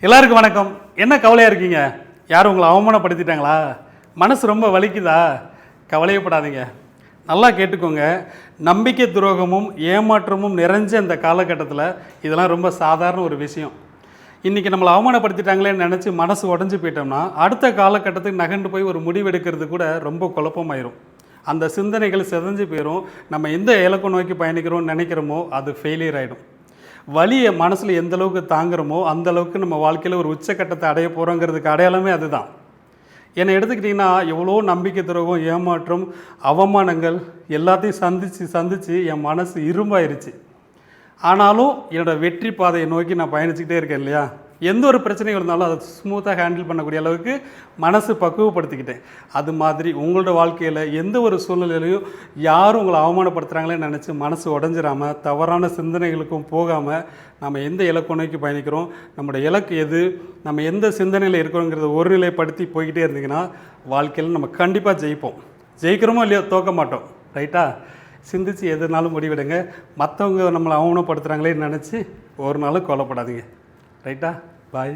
எல்லாருக்கும் வணக்கம். என்ன கவலையாக இருக்கீங்க? யாரும் உங்களை அவமானப்படுத்திட்டாங்களா? மனசு ரொம்ப வலிக்குதா? கவலையப்படாதீங்க. நல்லா கேட்டுக்கோங்க. நம்பிக்கை துரோகமும் ஏமாற்றமும் நிறைஞ்ச இந்த காலகட்டத்தில் இதெல்லாம் ரொம்ப சாதாரண ஒரு விஷயம். இன்றைக்கி நம்மளை அவமானப்படுத்திட்டாங்களேன்னு நினச்சி மனசு உடஞ்சி போயிட்டோம்னா அடுத்த காலகட்டத்துக்கு நகண்டு போய் ஒரு முடிவெடுக்கிறது கூட ரொம்ப குழப்பமாயிரும். அந்த சிந்தனைகள் சிதைஞ்சு போயிடும் நம்ம எந்த இலக்கு நோக்கி பயணிக்கிறோம்னு நினைக்கிறோமோ அது ஃபெயிலியர் ஆகிடும் வலியை மனசில் எந்த அளவுக்கு தாங்குறோமோ அந்த அளவுக்கு நம்ம வாழ்க்கையில் ஒரு உச்சக்கட்டத்தை அடைய போகிறோங்கிறதுக்கு அடையாளமே அதுதான். என்னை எடுத்துக்கிட்டிங்கன்னா எவ்வளோ நம்பிக்கை துரோகம் ஏமாற்றம் அவமானங்கள் எல்லாத்தையும் சந்தித்து சந்தித்து என் மனசு இரும்பாயிருச்சு. ஆனாலும் என்னோட வெற்றி பாதையை நோக்கி நான் பயணிச்சுக்கிட்டே இருக்கேன் இல்லையா? எந்த ஒரு பிரச்சனைகள் இருந்தாலும் அதை ஸ்மூத்தாக ஹேண்டில் பண்ணக்கூடிய அளவுக்கு மனசு பக்குவப்படுத்திக்கிட்டேன். அது மாதிரி உங்களோட வாழ்க்கையில் எந்த ஒரு சூழ்நிலையிலையும் யாரும் உங்களை அவமானப்படுத்துகிறாங்களேன்னு நினச்சி மனசு உடஞ்சிடாமல் தவறான சிந்தனைகளுக்கும் போகாமல் நம்ம எந்த இலக்கு நோக்கி பயணிக்கிறோம் நம்மளோட இலக்கு எது நம்ம எந்த சிந்தனையில் இருக்கிறோங்கிறத ஒருநிலைப்படுத்தி போய்கிட்டே இருந்தீங்கன்னா வாழ்க்கையில் நம்ம கண்டிப்பாக ஜெயிப்போம். ஜெயிக்கிறோமோ இல்லையோ தோக்க மாட்டோம். ரைட்டா? சிந்திச்சு எதுனாலும் முடிவிடுங்க. மற்றவங்க நம்மளை அவமானப்படுத்துகிறாங்களேன்னு நினச்சி ஒரு நாளும் கொல்லப்படாதீங்க ரைட்டா பாய்